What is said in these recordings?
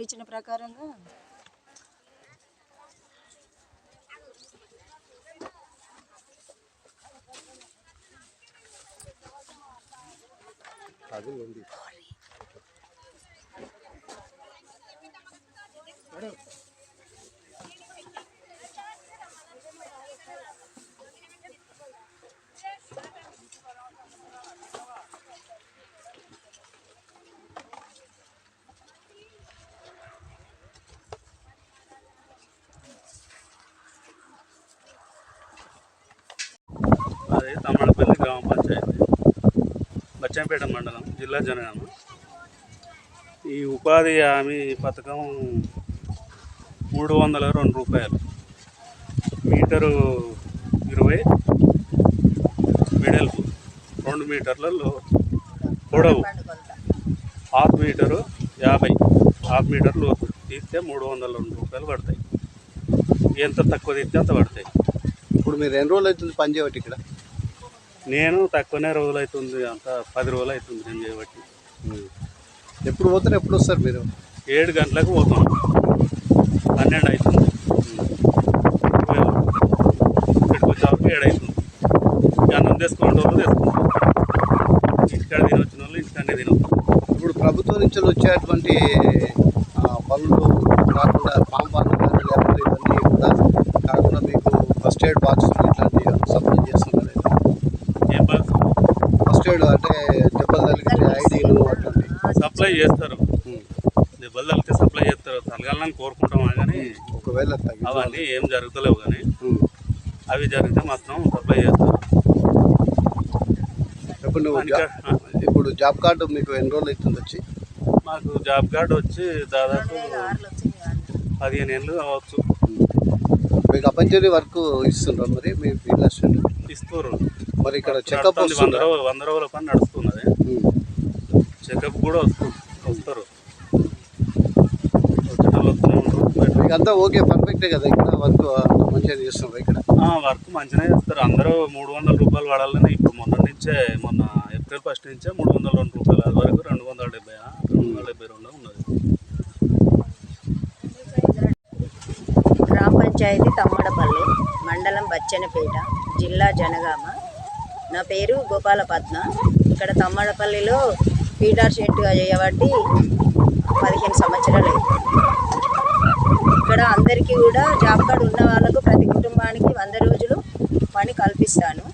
వాళ్ళు ఇచ్చిన ప్రకారంగా? అది ఉంది. అది గ్రామ పంచాయతీ బచ్చంపేట మండలం జిల్లా జనగామ. ఈ ఉపాధి హామీ పథకం మూడు వందల రెండు రూపాయలు. మీటరు ఇరవై వెడల్పు రెండు మీటర్లలో పొడవు హాఫ్ మీటరు యాభై హాఫ్ మీటర్ లోతు తీస్తే మూడు వందల రెండు రూపాయలు పడతాయి. ఎంత తక్కువ తీస్తే అంత పడతాయి. ఇప్పుడు మీరు ఎన్ని రోజులు అవుతుంది పని చేయబట్టి ఇక్కడ? నేను తక్కువనే రోజులు అవుతుంది అంత పది రోజులు అవుతుంది నేను చేయబట్టి. ఎప్పుడు పోతారు ఎప్పుడు వస్తారు మీరు? ఏడు గంటలకు పోతాం. పన్నెండు అవుతుంది ఇక్కడికి వచ్చేవరకు ఏడు అవుతుంది అన్నం వాళ్ళు తెచ్చుకుంటాం ఇంటికాడ తినొచ్చిన వాళ్ళు ఇంటికాడే తినవచ్చు ఇప్పుడు ప్రభుత్వం నుంచి వచ్చేటువంటి పనులు కాకుండా పాంప్ పనులు కానీ లేకపోతే ఇవన్నీ కూడా కాకుండా మీకు ఫస్ట్ ఎయిడ్ బాక్స్ ఇట్లాంటివి సప్లై చేస్తున్నారు ఏం బాక్స్ ఫస్ట్ ఎయిడ్ అంటే దెబ్బలు తగిలితే ఐడీలు అట్లాంటివి సప్లై చేస్తారు. తగిలితే సప్లై చేస్తారు. తలగాలని కోరుకుంటాం కానీ ఒకవేళ అవన్నీ ఏం జరుగుతలేవు కానీ. అవి జరిగితే మాత్రం సప్లై చేస్తారు. ఇప్పుడు ఇప్పుడు జాబ్ కార్డు మీకు ఎన్ని రోజులు అవుతుంది వచ్చి? మాకు జాబ్ కార్డు వచ్చి దాదాపు. పదిహేను ఏళ్ళు కావచ్చు మీకు అపంచరీ వర్క్ ఇస్తుంటారు మరి మీ ఫీల్డ్ అసిస్టెంట్? ఇస్తారు. మరి ఇక్కడ చెకప్ వంద వస్తుందా? రోజులు వంద రోజుల పని నడుస్తున్నది. చెకప్ కూడా వస్తు- వస్తారు. అంతా ఓకే పర్ఫెక్టే కదా. ఇక్కడ వర్క్ మంచిగా చేస్తున్నారు ఇక్కడ. ఆ, వర్క్ మంచిగానే చేస్తారు. అందరూ మూడు వందల రూపాయలు వాడాలని ఇప్పుడు మొన్న నుంచే మొన్న ఏప్రిల్ ఫస్ట్ నుంచే మూడు వందల రెండు రూపాయలు అది వరకు రెండు వందల డెబ్బై ఆ, రెండు వందల డెబ్బై రెండు ఉన్నది. గ్రామ పంచాయతీ తమ్మడపల్లి మండలం బచ్చనపేట జిల్లా జనగామ. నా పేరు గోపాలపద్మ. ఇక్కడ తమ్మడపల్లిలో పీటర్ షెట్గా చేయబట్టి పదిహేను సంవత్సరాలు ఇక్కడ అందరికీ కూడా జాబ్ కార్డు ఉన్న వాళ్ళకు ప్రతి కుటుంబానికి వంద రోజులు పని కల్పిస్తాను.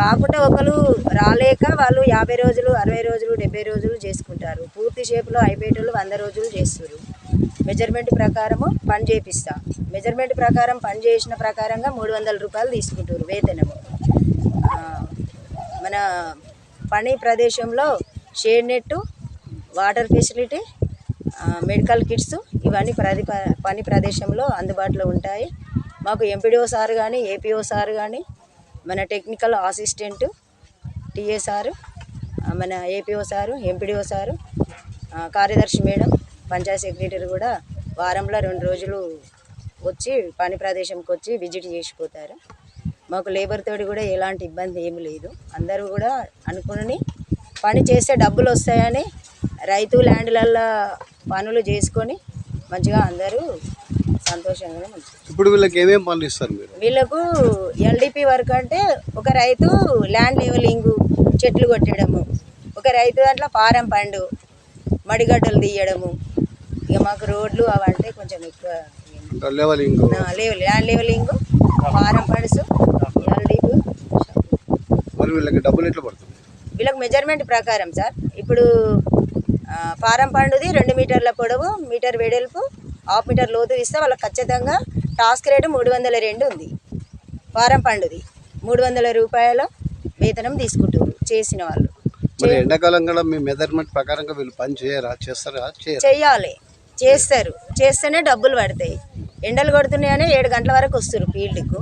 కాకుండా ఒకరు రాలేక వాళ్ళు యాభై రోజులు అరవై రోజులు డెబ్బై రోజులు చేసుకుంటారు. పూర్తి షేపులో అయిపోయేటోళ్ళు వంద రోజులు చేస్తారు. మెజర్మెంట్ ప్రకారము పని చేపిస్తా. మెజర్మెంట్ ప్రకారం పని చేసిన ప్రకారంగా మూడు వందల రూపాయలు తీసుకుంటారు వేతనము. మన పని ప్రదేశంలో shade net water facility medical kits ఇవన్నీ ప్రతి ప- పని ప్రదేశంలో అందుబాటులో ఉంటాయి. మాకు ఎంపీడీఓ సార్ కానీ ఏపీఓ సార్ కానీ మన టెక్నికల్ అసిస్టెంట్ టీఏ సారు మన ఏపీఓ సారు ఎంపీడీఓ సారు కార్యదర్శి మేడం పంచాయత్ సెక్రటరీ కూడా వారంలో రెండు రోజులు వచ్చి పని ప్రదేశంకి వచ్చి విజిట్ చేసిపోతారు. మాకు లేబర్ తోటి కూడా ఎలాంటి ఇబ్బంది ఏమి లేదు. అందరూ కూడా అనుకుని పని చేస్తే డబ్బులు వస్తాయని రైతు ల్యాండ్లల్లో పనులు చేసుకొని మంచిగా అందరూ సంతోషంగానే మంచిగా ఇప్పుడు వీళ్ళకి ఏమేమి పనులు ఇస్తారు మీరు? వీళ్ళకు ఎల్డిపి వర్క్ అంటే ఒక రైతు ల్యాండ్ లెవెలింగ్ చెట్లు కొట్టడము ఒక రైతు దాంట్లో పారం పండు మడిగడ్డలు తీయడము. ఇక మాకు రోడ్లు అవంటే కొంచెం ఎక్కువ లెవలింగ్. లేవు ల్యాండ్ లెవెలింగ్ పారం పండ్స్ ఎల్డిపి మరి వీళ్ళకి డబ్బులు ఎట్లా పడుతుంది వీళ్ళకి మెజర్మెంట్ ప్రకారం సార్. ఇప్పుడు పారం పండుది రెండు మీటర్ల పొడవు మీటర్ వెడల్పు హాఫ్ మీటర్ లోతు ఇస్తే వాళ్ళకి ఖచ్చితంగా టాస్క్ రేటు మూడు వందల రెండు ఉంది. పారం పండుది. మూడు వందల రూపాయల వేతనం తీసుకుంటారు చేసిన వాళ్ళు. ఎండాకాలం కూడా మీ మెజర్మెంట్ ప్రకారంగా వీళ్ళు పని చేయరా? చేస్తారా? చెయ్యాలి. చేస్తారు. చేస్తేనే డబ్బులు పడతాయి. ఎండలు కొడుతున్నాయని ఏడు గంటల వరకు వస్తారు ఫీల్డ్కు.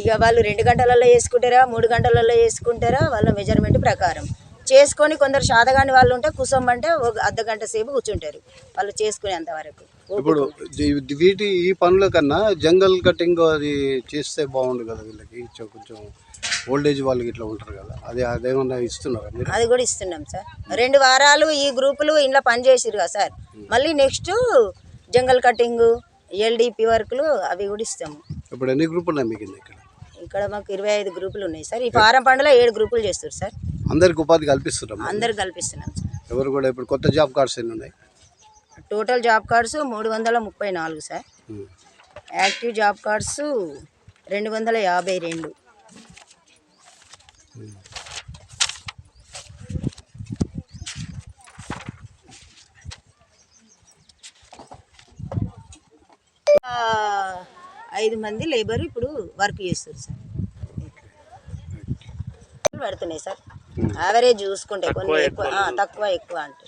ఇక వాళ్ళు రెండు గంటలలో చేసుకుంటారా మూడు గంటలలో చేసుకుంటారా వాళ్ళ మెజర్మెంట్ ప్రకారం. చేసుకొని కొందరు శాతగాని వాళ్ళు ఉంటే కూసోమంటే ఒక అర్ధ గంట సేపు కూర్చుంటారు. వాళ్ళు చేసుకునేంత వరకు. ఇప్పుడు వీటి ఈ పనుల కన్నా జంగల్ కటింగ్ అది చేస్తే బాగుండు కదా వీళ్ళకి. కొంచెం ఓల్డేజ్ వాళ్ళకి ఇట్లా ఉంటారు కదా. అది అదేమన్నా ఇస్తున్నారా అది కూడా ఇస్తున్నాం సార్. రెండు వారాలు ఈ గ్రూపులు ఇంట్లో పనిచేసిరు కదా సార్. మళ్ళీ నెక్స్ట్ జంగల్ కటింగ్ ఎల్డిపి వర్క్లు అవి కూడా ఇస్తాము. ఇప్పుడు ఎన్ని గ్రూపులు ఉన్నాయి మీకు ఇక్కడ? ఇక్కడ మాకు ఇరవై ఐదు గ్రూపులు ఉన్నాయి సార్. ఈ ఫారం పండులో ఏడు గ్రూపులు చేస్తారు సార్. అందరికి ఉపాధి కల్పిస్తున్నాం అందరు కల్పిస్తున్నాం సార్. ఎవరు కూడా ఇప్పుడు కొత్త జాబ్ కార్డ్స్ ఎన్ని ఉన్నాయి? టోటల్ జాబ్ కార్డ్స్ మూడు వందల ముప్పై నాలుగు సార్. యాక్టివ్ జాబ్ కార్డ్స్ రెండు వందల యాభై రెండు. ఐదు మంది లేబర్ ఇప్పుడు వర్క్ చేస్తారు సార్. పడుతున్నాయి సార్. యావరేజ్ చూసుకుంటే కొన్ని ఎక్కువ తక్కువ ఎక్కువ అంటే